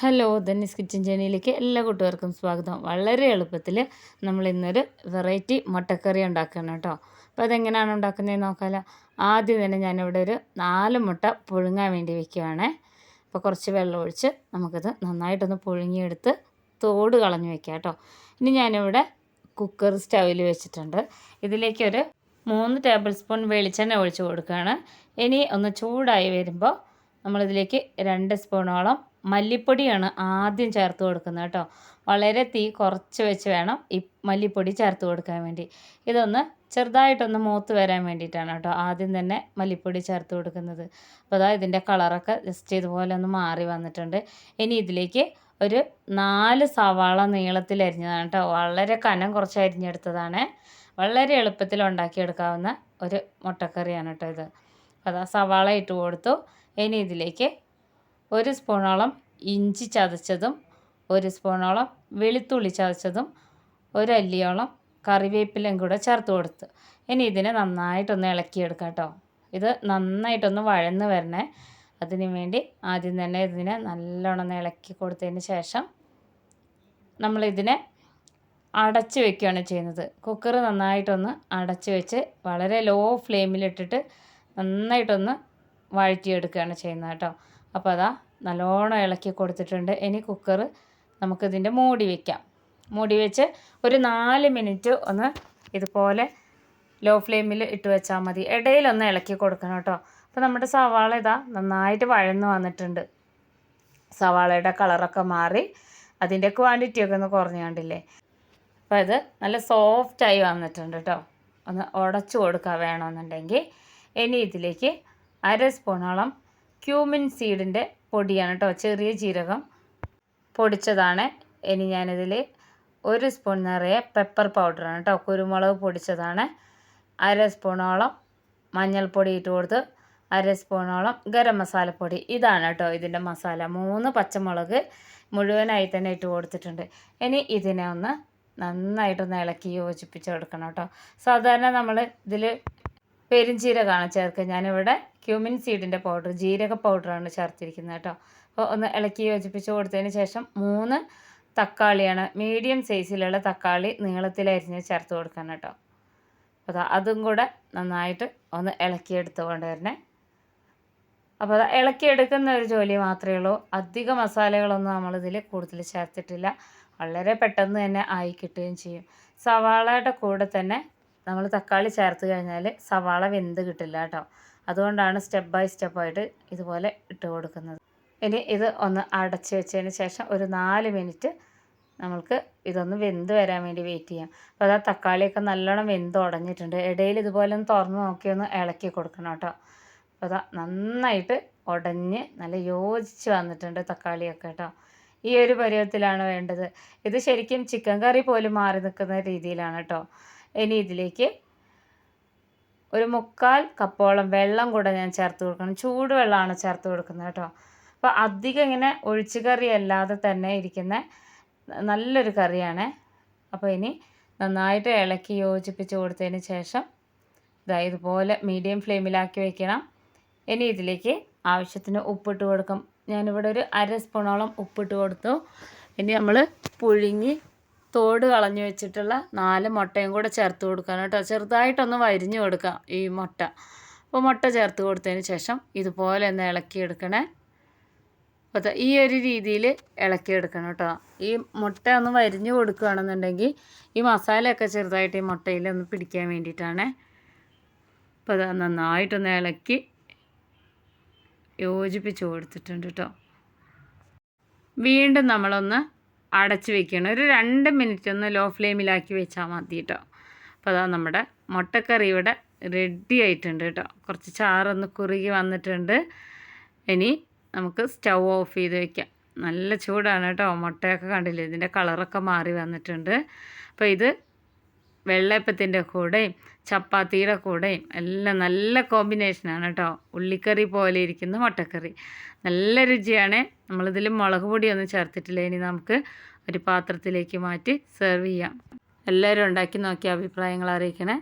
Hello Dhani's kitchen ജേണിയിലേക്ക് എല്ലാ കൂട്ടുകാർക്കും സ്വാഗതം. വളരെ എളുപ്പത്തിൽ നമ്മൾ ഇന്നൊരു വെറൈറ്റി മുട്ടക്കറി ഉണ്ടാക്കണം കേട്ടോ. അപ്പോൾ അതെങ്ങനെയാണ് ഉണ്ടാക്കുന്നത് നോക്കാമല്ലോ ആദ്യം തന്നെ ഞാനിവിടെ ഒരു നാല് മുട്ട പുഴുങ്ങാൻ വേണ്ടി വെക്കുകയാണ്. അപ്പോൾ കുറച്ച് വെള്ളം ഒഴിച്ച് നമുക്കിത് നന്നായിട്ടൊന്ന് പുഴുങ്ങിയെടുത്ത് തോട് കളഞ്ഞ് വെക്കാം കേട്ടോ. ഇനി ഞാനിവിടെ കുക്കർ സ്റ്റൗവിൽ വെച്ചിട്ടുണ്ട്. ഇതിലേക്കൊരു മൂന്ന് ടേബിൾ സ്പൂൺ വെളിച്ചെണ്ണ ഒഴിച്ച് കൊടുക്കുകയാണ്. ഇനി ഒന്ന് ചൂടായി വരുമ്പോൾ നമ്മളിതിലേക്ക് രണ്ട് സ്പൂണോളം മല്ലിപ്പൊടിയാണ് ആദ്യം ചേർത്ത് കൊടുക്കുന്നത് കേട്ടോ. വളരെ തീ കുറച്ച് വെച്ച് വേണം ഈ മല്ലിപ്പൊടി ചേർത്ത് കൊടുക്കാൻ വേണ്ടി. ഇതൊന്ന് ചെറുതായിട്ടൊന്ന് മൂത്ത് വരാൻ വേണ്ടിയിട്ടാണ് കേട്ടോ ആദ്യം തന്നെ മല്ലിപ്പൊടി ചേർത്ത് കൊടുക്കുന്നത്. അപ്പോൾ അതാ ഇതിന്റെ കളറൊക്കെ ജസ്റ്റ് ഇതുപോലെ ഒന്ന് മാറി വന്നിട്ടുണ്ട്. ഇനി ഇതിലേക്ക് ഒരു നാല് സവാള നീളത്തിൽ അരിഞ്ഞതാണ് കേട്ടോ. വളരെ കനം കുറച്ച് അരിഞ്ഞെടുത്തതാണ്. വളരെ എളുപ്പത്തിൽ ഉണ്ടാക്കിയെടുക്കാവുന്ന ഒരു മുട്ടക്കറിയാണ് കേട്ടോ ഇത്. അപ്പോൾ അതാ സവാള ഇട്ട് കൊടുത്തു. ഇനി ഇതിലേക്ക് ഒരു സ്പൂണോളം ഇഞ്ചി ചതച്ചതും ഒരു സ്പൂണോളം വെളുത്തുള്ളി ചതച്ചതും ഒരു അല്ലിയോളം കറിവേപ്പിലയും കൂടെ ചേർത്ത് കൊടുത്ത്. ഇനി ഇതിനെ നന്നായിട്ടൊന്ന് ഇളക്കിയെടുക്കാം കേട്ടോ. ഇത് നന്നായിട്ടൊന്ന് വഴന്ന് വരണേ. അതിനു വേണ്ടി ആദ്യം തന്നെ ഇതിനെ നല്ലോണം ഇളക്കി കൊടുത്തതിന് ശേഷം നമ്മളിതിനെ അടച്ച് വെക്കുകയാണ് ചെയ്യുന്നത്. കുക്കർ നന്നായിട്ടൊന്ന് അടച്ച് വെച്ച് വളരെ ലോ ഫ്ലെയിമിലിട്ടിട്ട് നന്നായിട്ടൊന്ന് വഴറ്റിയെടുക്കുകയാണ് ചെയ്യുന്നത് കേട്ടോ. അപ്പോൾ അതാ നല്ലോണം ഇളക്കി കൊടുത്തിട്ടുണ്ട്. ഇനി കുക്കർ നമുക്കിതിന്റെ മൂടി വയ്ക്കാം മൂടി വെച്ച് ഒരു നാല് മിനിറ്റ് ഒന്ന് ഇതുപോലെ ലോ ഫ്ലെയിമിൽ ഇട്ട് വെച്ചാൽ മതി. ഇടയിലൊന്ന് ഇളക്കി കൊടുക്കണം കേട്ടോ. അപ്പോൾ നമ്മുടെ സവാള ഇതാ നന്നായിട്ട് വഴന്ന് വന്നിട്ടുണ്ട്. സവാളയുടെ കളറൊക്കെ മാറി അതിന്റെ ക്വാണ്ടിറ്റിയൊക്കെ ഒന്ന് കുറഞ്ഞു കണ്ടില്ലേ? അപ്പോൾ ഇത് നല്ല സോഫ്റ്റായി വന്നിട്ടുണ്ട് കേട്ടോ. ഒന്ന് ഉടച്ചു കൊടുക്കുക വേണമെന്നുണ്ടെങ്കിൽ. ഇനി ഇതിലേക്ക് അര സ്പൂണോളം ക്യൂമിൻ സീഡിന്റെ പൊടിയാണ് കേട്ടോ ചെറിയ ജീരകം പൊടിച്ചതാണ്. ഇനി ഞാനിതിൽ ഒരു സ്പൂൺ നിറയെ പെപ്പർ പൗഡറാണ് കേട്ടോ കുരുമുളക് പൊടിച്ചതാണ്. അര സ്പൂണോളം മഞ്ഞൾപ്പൊടി ഇട്ട് കൊടുത്ത് അര സ്പൂണോളം ഗരം മസാലപ്പൊടി. ഇതാണ് കേട്ടോ ഇതിന്റെ മസാല. മൂന്ന് പച്ചമുളക് മുഴുവനായി തന്നെ ഇട്ട് കൊടുത്തിട്ടുണ്ട്. ഇനി ഇതിനെ ഒന്ന് നന്നായിട്ടൊന്ന് ഇളക്കി യോജിപ്പിച്ച് കൊടുക്കണം കേട്ടോ സാധാരണ നമ്മൾ ഇതിൽ പെരുംജീരകമാണ് ചേർക്കുക. ഞാനിവിടെ ക്യൂമിൻ സീഡിന്റെ പൗഡർ ജീരക പൗഡറാണ് ചേർത്തിരിക്കുന്നത് കേട്ടോ. അപ്പോൾ ഒന്ന് ഇളക്കി യോജിപ്പിച്ച് കൊടുത്തതിന് ശേഷം മൂന്ന് തക്കാളിയാണ് മീഡിയം സൈസിലുള്ള തക്കാളി നീളത്തിലരിഞ്ഞ് ചേർത്ത് കൊടുക്കണം കേട്ടോ. അപ്പോൾ അതും കൂടെ നന്നായിട്ട് ഒന്ന് ഇളക്കിയെടുത്ത് തന്നെ അപ്പോൾ അത് ഇളക്കിയെടുക്കുന്ന ഒരു ജോലി മാത്രമേ ഉള്ളൂ. അധിക മസാലകളൊന്നും നമ്മളിതിൽ കൂടുതൽ ചേർത്തിട്ടില്ല. വളരെ പെട്ടെന്ന് തന്നെ ആയി കിട്ടുകയും ചെയ്യും. സവാളയുടെ കൂടെ തന്നെ നമ്മൾ തക്കാളി ചേർത്ത് കഴിഞ്ഞാൽ സവാള വെന്ത് കിട്ടില്ല കേട്ടോ. അതുകൊണ്ടാണ് സ്റ്റെപ്പ് ബൈ സ്റ്റെപ്പായിട്ട് ഇതുപോലെ ഇട്ട് കൊടുക്കുന്നത്. ഇനി ഇത് ഒന്ന് അടച്ച് വെച്ചതിന് ശേഷം ഒരു നാല് മിനിറ്റ് നമ്മൾക്ക് ഇതൊന്ന് വെന്ത് വരാൻ വേണ്ടി വെയിറ്റ് ചെയ്യാം. അപ്പോൾ അതാ തക്കാളിയൊക്കെ നല്ലോണം വെന്ത് ഉടഞ്ഞിട്ടുണ്ട്. ഇടയിൽ ഇതുപോലെ ഒന്ന് തുറന്ന് നോക്കി ഒന്ന് ഇളക്കി കൊടുക്കണം കേട്ടോ. അപ്പോൾ അതാ നന്നായിട്ട് ഉടഞ്ഞ് നല്ല യോജിച്ച് വന്നിട്ടുണ്ട് തക്കാളിയൊക്കെ കേട്ടോ. ഈ ഒരു പരുവത്തിലാണ് വേണ്ടത്. ഇത് ശരിക്കും ചിക്കൻ കറി പോലും മാറി നിൽക്കുന്ന രീതിയിലാണ് കേട്ടോ. ഇനി ഇതിലേക്ക് ഒരു മുക്കാൽ കപ്പോളം വെള്ളം കൂടെ ഞാൻ ചേർത്ത് കൊടുക്കണം. ചൂടുവെള്ളമാണ് ചേർത്ത് കൊടുക്കുന്നത് കേട്ടോ. അപ്പോൾ അധികം ഇങ്ങനെ ഒഴിച്ചു കറി അല്ലാതെ തന്നെ ഇരിക്കുന്ന നല്ലൊരു കറിയാണ്. അപ്പോൾ ഇനി നന്നായിട്ട് ഇളക്കി യോജിപ്പിച്ച് കൊടുത്തതിന് ശേഷം ഇതാ ഇതുപോലെ മീഡിയം ഫ്ലെയിമിലാക്കി വെക്കണം. ഇനി ഇതിലേക്ക് ആവശ്യത്തിന് ഉപ്പിട്ട് കൊടുക്കും. ഞാനിവിടെ ഒരു അര സ്പൂണോളം ഉപ്പിട്ട് കൊടുത്തു. ഇനി നമ്മൾ പുഴുങ്ങി തോട് കളഞ്ഞു വെച്ചിട്ടുള്ള നാല് മുട്ടയും കൂടെ ചേർത്ത് കൊടുക്കാൻ കേട്ടോ. ചെറുതായിട്ടൊന്ന് വരിഞ്ഞു കൊടുക്കാം ഈ മുട്ട. അപ്പോൾ മുട്ട ചേർത്ത് കൊടുത്തതിന് ശേഷം ഇതുപോലെ ഒന്ന് ഇളക്കിയെടുക്കണേ. അപ്പോൾ ഈ ഒരു രീതിയിൽ ഇളക്കിയെടുക്കണം കേട്ടോ. ഈ മുട്ട ഒന്ന് വരിഞ്ഞു കൊടുക്കുകയാണെന്നുണ്ടെങ്കിൽ ഈ മസാലയൊക്കെ ചെറുതായിട്ട് ഈ മുട്ടയിൽ ഒന്ന് പിടിക്കാൻ വേണ്ടിയിട്ടാണ്. അപ്പോൾ അത് നന്നായിട്ടൊന്ന് ഇളക്കി യോജിപ്പിച്ച് കൊടുത്തിട്ടുണ്ട് കേട്ടോ. വീണ്ടും നമ്മളൊന്ന് അടച്ച് വെക്കണം ഒരു രണ്ട് മിനിറ്റ് ഒന്ന് ലോ ഫ്ലെയിമിലാക്കി വെച്ചാൽ മതി കേട്ടോ അപ്പോൾ അതാ നമ്മുടെ മുട്ടക്കറി ഇവിടെ റെഡി ആയിട്ടുണ്ട് കേട്ടോ കുറച്ച് ചാറൊന്ന് കുറുകി വന്നിട്ടുണ്ട്. ഇനി നമുക്ക് സ്റ്റൗ ഓഫ് ചെയ്ത് വെക്കാം. നല്ല ചൂടാണ് കേട്ടോ മുട്ടയൊക്കെ കണ്ടില്ലേ? ഇതിന്റെ കളറൊക്കെ മാറി വന്നിട്ടുണ്ട്. അപ്പോൾ ഇത് വെള്ളയപ്പത്തിന്റെ കൂടെയും ചപ്പാത്തിയുടെ കൂടെയും എല്ലാം നല്ല കോമ്പിനേഷനാണ് കേട്ടോ ഉള്ളിക്കറി പോലെ ഇരിക്കുന്ന മുട്ടക്കറി. നല്ല രുചിയാണ്. നമ്മളിതിൽ മുളക് പൊടിയൊന്നും ചേർത്തിട്ടില്ല. ഇനി നമുക്ക് ഒരു പാത്രത്തിലേക്ക് മാറ്റി സെർവ് ചെയ്യാം. എല്ലാവരും ഉണ്ടാക്കി നോക്കി അഭിപ്രായങ്ങൾ അറിയിക്കണേ.